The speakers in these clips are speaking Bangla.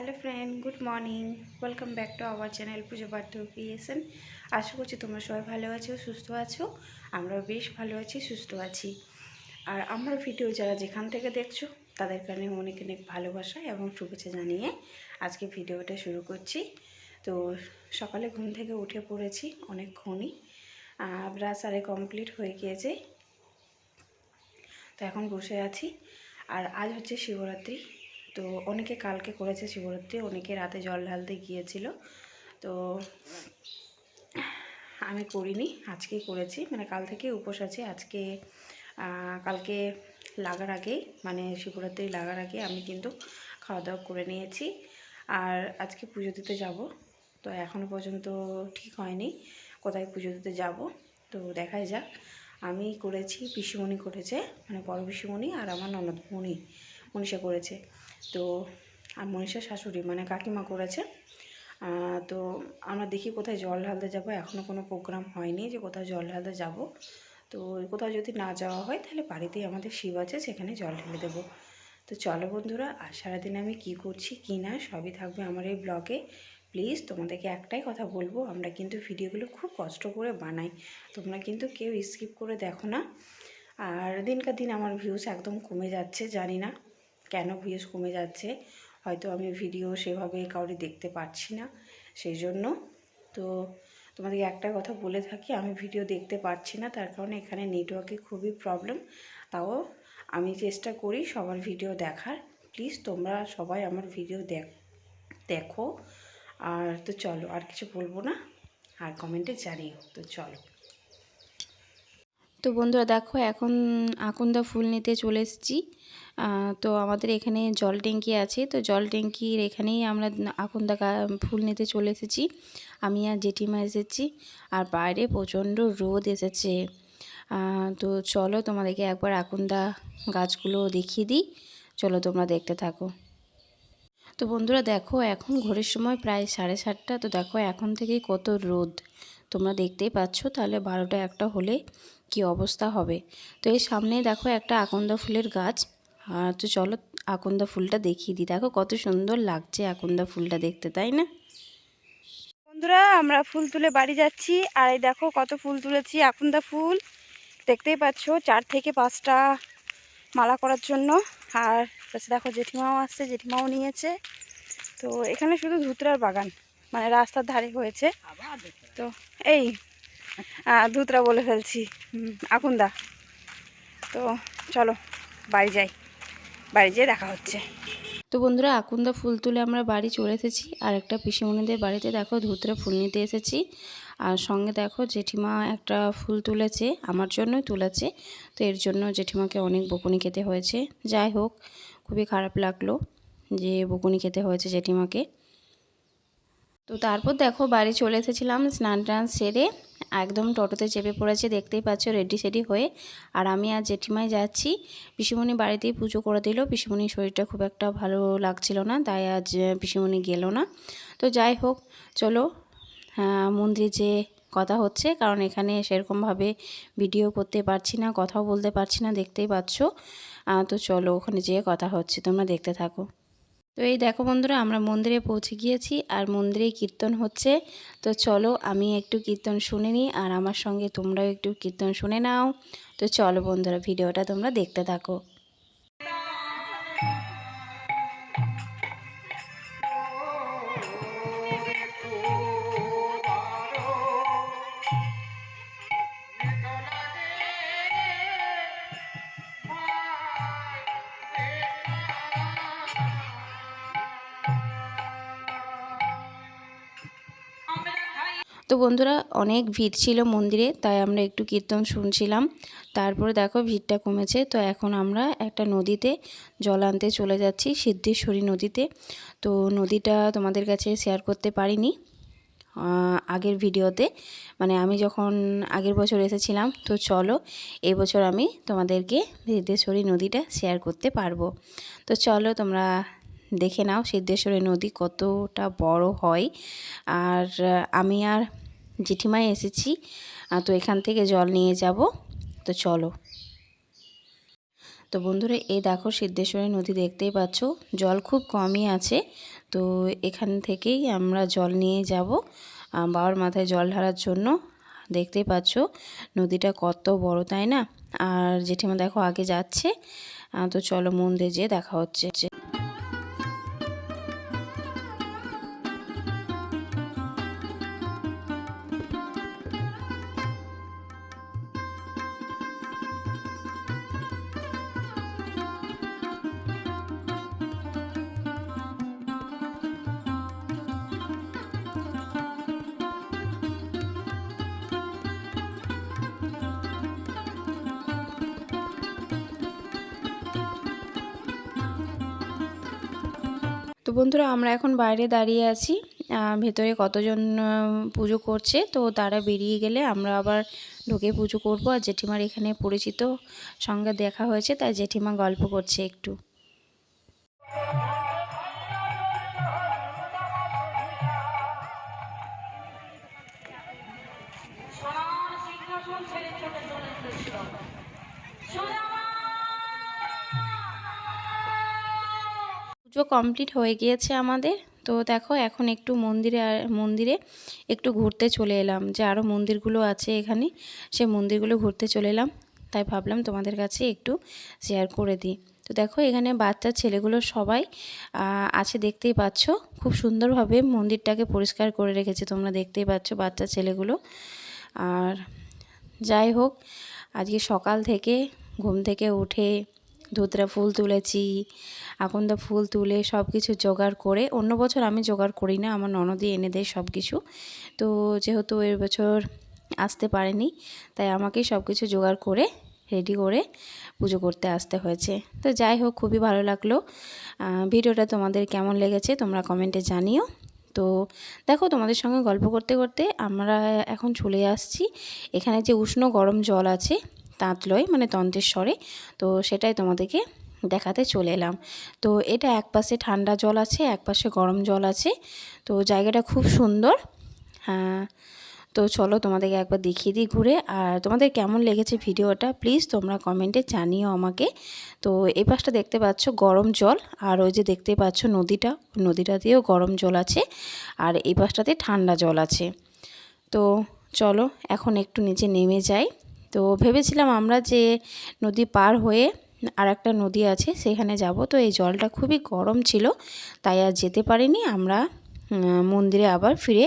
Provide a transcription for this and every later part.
Hello friend, good morning. Welcome back to our channel Pujo Partha PSN আশা করছি তোমরা সবাই ভালো আছো, সুস্থ আছো। আমরাও বেশ ভালো আছি, সুস্থ আছি। আর আমার ভিডিও যারা যেখান থেকে দেখছ তাদের কারণে অনেক অনেক ভালোবাসা এবং শুভেচ্ছা জানিয়ে আজকে ভিডিওটা শুরু করছি। তো সকালে ঘুম থেকে উঠে পড়েছি অনেকক্ষণই ব্রাশ আরে কমপ্লিট হয়ে গিয়েছে। তো এখন বসে আছি। আর আজ হচ্ছে শিবরাত্রি। তো অনেকে কালকে করেছে শিবরাত্রি, অনেকে রাতে জল ঢালতে গিয়েছিল। তো আমি করিনি, আজকেই করেছি। মানে কাল থেকে উপোস আছে। আজকে কালকে লাগার আগেই মানে শিবরাত্রি লাগার আগে আমি কিন্তু খাওয়া দাওয়া করে নিয়েছি। আর আজকে পুজো দিতে যাব। তো এখনও পর্যন্ত ঠিক হয়নি কোথায় পুজো দিতে যাব। তো দেখাই যাক। আমি করেছি, পিসিমণি করেছে মানে বড় পিসিমণি আর আমার ননদ মণি, মনীষা করেছে। তো আর মনীষার শাশুড়ি মানে কাকিমা করেছে। তো আমরা দেখি কোথায় জল ঢালতে যাব। এখনও কোনো প্রোগ্রাম হয়নি যে কোথাও জল ঢালতে যাব। তো কোথাও যদি না যাওয়া হয়, তাহলে বাড়িতেই আমাদের শিব আছে, সেখানে জল ঢেলে দেবো। তো চলো বন্ধুরা আর সারাদিন আমি কি করছি, কি না, সবই থাকবে আমার এই ব্লগে। প্লিজ তোমাদেরকে একটাই কথা বলব, আমরা কিন্তু ভিডিওগুলো খুব কষ্ট করে বানাই। তোমরা কিন্তু কেউ স্কিপ করে দেখো না। আর দিনকার দিন আমার ভিউস একদম কমে যাচ্ছে, জানি না। কেন ভিউজ কমে যাচ্ছে? হয়তো আমি ভিডিও সেভাবে কাউরি দেখতে পাচ্ছি না, সেই জন্য। তো তোমাদেরকে একটা কথা বলে থাকি, আমি ভিডিও দেখতে পাচ্ছি না, তার কারণে এখানে নেটওয়ার্কে খুবই প্রবলেম তাও আমি চেষ্টা করি সবার ভিডিও দেখার। প্লিজ তোমরা সবাই আমার ভিডিও দেখ, দেখো। আর তো চলো, আর কিছু বলব না? আর কমেন্টে জানিও, তো চলো। তো বন্ধুরা দেখো, এখন আকন্দা ফুল নিতে চলে এসেছি। তো আমাদের এখানে জল ট্যাঙ্কি আছে, তো জল ট্যাঙ্কির এখানেই আমরা আকন্দা ফুল নিতে চলে এসেছি। আমি আর জেঠিমা এসেছি, আর বাইরে প্রচণ্ড রোদ এসেছে। তো চলো তোমাদেরকে একবার আকন্দা গাছগুলো দেখিয়ে দিই। চলো তোমরা দেখতে থাকো। তো বন্ধুরা দেখো, এখন ঘোরের সময় প্রায় সাড়ে সাতটা, তো দেখো এখন থেকেই কত রোদ। তোমরা দেখতেই পাচ্ছ, তাহলে বারোটা একটা হলে কি অবস্থা হবে? তো এই সামনেই দেখো একটা আকন্দা ফুলের গাছ। আর তো চলো আকন্দা ফুলটা দেখিয়ে দিই। দেখো কত সুন্দর লাগছে আকন্দা ফুলটা দেখতে, তাই না? বন্ধুরা, আমরা ফুল তুলে বাড়ি যাচ্ছি। আর এই দেখো কত ফুল তুলেছি, আকন্দা ফুল। দেখতেই পাচ্ছ, চার থেকে পাঁচটা মালা করার জন্য। আর কাছে দেখো জেঠিমাও আসছে, জেঠিমাও নিয়েছে। তো এখানে শুধু ধুতরার বাগান মানে রাস্তার ধারে হয়েছে। তো এই ধুতরা বলে ফেলছি। আকুন্দা তো চলো, বাড়ি যাই। বাড়ি যেয়ে দেখা হচ্ছে। তো বন্ধুরা আকুন্দা ফুল তুলে আমরা বাড়ি চলে এসেছি। আর একটা পিসিমণিদের বাড়িতে দেখো ধুতরা ফুল নিতে এসেছি। আর সঙ্গে দেখো জেঠিমা একটা ফুল তুলেছে, আমার জন্যই তুলেছে। তো এর জন্য জেঠিমাকে অনেক বকুনি খেতে হয়েছে। যাই হোক, খুবই খারাপ লাগল যে বকুনি খেতে হয়েছে জেঠিমাকে। তো তারপর দেখো বাড়ি চলে এসেছিলাম স্নান টান সেরে একদম টোটোতে চেপে পড়েছে, দেখতেই পাচ্ছ রেডি সেডি হয়ে। আর আমি আর জেঠিমায় যাচ্ছি। পিসিমণি বাড়িতেই পুজো করে দিল। পিসিমণির শরীরটা খুব একটা ভালো লাগছিল না, তাই আজ পিসিমণি গেল না। তো যাই হোক, চলো মন্দিরে যে কথা হচ্ছে, কারণ এখানে সেরকমভাবে ভিডিও করতে পারছি না, কথাও বলতে পারছি না, দেখতেই পাচ্ছ। তো চলো ওখানে যেয়ে কথা হচ্ছে, তোমরা দেখতে থাকো। তো এই দেখো বন্ধুরা, আমরা মন্দিরে পৌঁছে গিয়েছি আর মন্দিরে কীর্তন হচ্ছে। তো চলো আমি একটু কীর্তন শুনে নিই আর আমার সঙ্গে তোমরাও একটু কীর্তন শুনে নাও। তো চলো বন্ধুরা, ভিডিওটা তোমরা দেখতে থাকো। তো বন্ধুরা অনেক ভিড় ছিল মন্দিরে, তাই আমরা একটু কীর্তন শুনছিলাম। তারপরে দেখো ভিড়টা কমেছে, তো এখন আমরা একটা নদীতে জল আনতে চলে যাচ্ছি, সিদ্ধেশ্বরী নদীতে। তো নদীটা তোমাদের কাছে শেয়ার করতে পারিনি আগের ভিডিওতে। মানে আমি যখন আগের বছর এসেছিলাম, তো চলো এবছর আমি তোমাদেরকে সিদ্ধেশ্বরী নদীটা শেয়ার করতে পারব। তো চলো তোমরা দেখে নাও সিদ্ধেশ্বরী নদী কতটা বড় হয়। আর আমি আর জেঠিমায় এসেছি তো এখান থেকে জল নিয়ে যাব। তো চলো। তো বন্ধুরা, এই দেখো সিদ্ধেশ্বরী নদী দেখতেই পাচ্ছ, জল খুব কমই আছে। তো এখান থেকেই আমরা জল নিয়ে যাব বাবার মাথায় জল ঢালার জন্য। দেখতেই পাচ্ছ নদীটা কত বড়, তাই না? আর জেঠিমা দেখো আগে যাচ্ছে তো চলো মন্দিরে যেয়ে দেখা হচ্ছে। তো বন্ধুরা, আমরা এখন বাইরে দাঁড়িয়ে আছি। ভেতরে কতজন পুজো করছে, তো তারা বেরিয়ে গেলে আমরা আবার ঢুকে পুজো করব। আর জেঠিমার এখানে পরিচিত সঙ্গে দেখা হয়েছে, তাই জেঠিমা গল্প করছে একটু। ছেড়ে চলে চলে পুজো কমপ্লিট হয়ে গিয়েছে আমাদের। তো দেখো, এখন একটু মন্দিরে মন্দিরে একটু ঘুরতে চলে এলাম। যে আরও মন্দিরগুলো আছে এখানে, সে মন্দিরগুলো ঘুরতে চলে এলাম। তাই ভাবলাম তোমাদের কাছে একটু শেয়ার করে দিই। তো দেখো, এখানে বাচ্চা ছেলেগুলো সবাই আছে দেখতেই পাচ্ছ। খুব সুন্দরভাবে মন্দিরটাকে পরিষ্কার করে রেখেছে তোমরা দেখতেই পাচ্ছ বাচ্চা ছেলেগুলো। আর যাই হোক, আজকে সকাল থেকে ঘুম থেকে উঠে ধুতরা ফুল তুলেছি, আকন্দা ফুল তুলে সব কিছু জোগাড় করে, অন্য বছর আমি জোগাড় করি না, আমার ননদি এনে দেয় সব কিছু তো যেহেতু এর বছর আসতে পারেনি, তাই আমাকেই সব কিছু জোগাড় করে রেডি করে পুজো করতে আসতে হয়েছে। তো যাই হোক, খুবই ভালো লাগল। ভিডিওটা তোমাদের কেমন লেগেছে তোমরা কমেন্টে জানিও। তো দেখো, তোমাদের সঙ্গে গল্প করতে করতে আমরা এখন চলে আসছি। এখানে যে উষ্ণ গরম জল আছে তাঁতলয় মানে তন্ত্রেশ্বরে তো সেটাই তোমাদেরকে দেখাতে চলে এলাম। তো এটা এক পাশে ঠান্ডা জল আছে, এক পাশে গরম জল আছে। তো জায়গাটা খুব সুন্দর। হ্যাঁ তো চলো তোমাদেরকে একবার দেখিয়ে দিই ঘুরে। আর তোমাদের কেমন লেগেছে ভিডিওটা, প্লিজ তোমরা কমেন্টে জানিও আমাকে। তো এই পাশটা দেখতে পাচ্ছ গরম জল, আর ওই যে দেখতে পাচ্ছ নদীটা নদীটা দিয়েও গরম জল আছে, আর এই পাশটাতে ঠান্ডা জল আছে। তো চলো এখন একটু নিচে নেমে যাই। তো ভেবেছিলাম আমরা যে নদী পার হয়ে আর একটা নদী আছে, সেখানে যাব। তো এই জলটা খুবই গরম ছিল, তাই আর যেতে পারিনি। আমরা মন্দিরে আবার ফিরে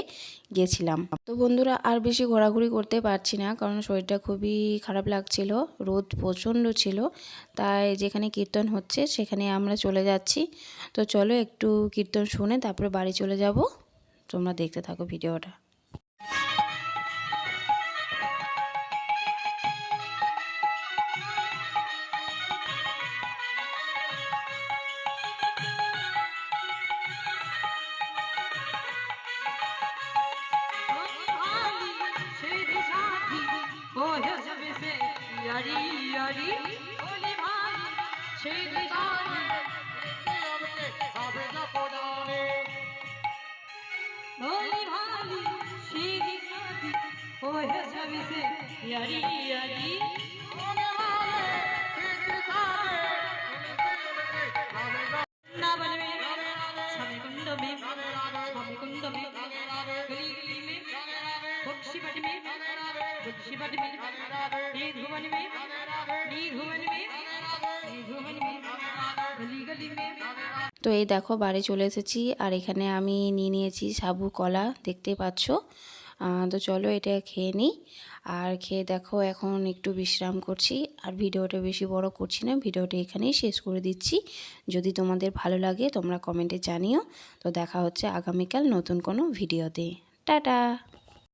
গিয়েছিলাম তো বন্ধুরা, আর বেশি ঘোরাঘুরি করতে পারছি না, কারণ শরীরটা খুবই খারাপ লাগছিল। রোদ প্রচণ্ড ছিল, তাই যেখানে কীর্তন হচ্ছে, সেখানে আমরা চলে যাচ্ছি। তো চলো একটু কীর্তন শুনে তারপরে বাড়ি চলে যাব। তোমরা দেখতে থাকো ভিডিওটা। भाई शेरी बोली भाई शेरी ओहे जब से यारी यारी তো এই দেখো, বাড়ি চলে এসেছি। আর এখানে আমি নিয়ে নিয়েছি সাবু কলা দেখতে পাচ্ছ। তো চলো এটা খেয়ে নিই। আর খেয়ে দেখো, এখন একটু বিশ্রাম করছি। আর ভিডিওটা বেশি বড় করছি না, ভিডিওটা এখানেই শেষ করে দিচ্ছি। যদি তোমাদের ভালো লাগে, তোমরা কমেন্টে জানিও। তো দেখা হচ্ছে আগামীকাল নতুন কোনো ভিডিওতে। টাটা!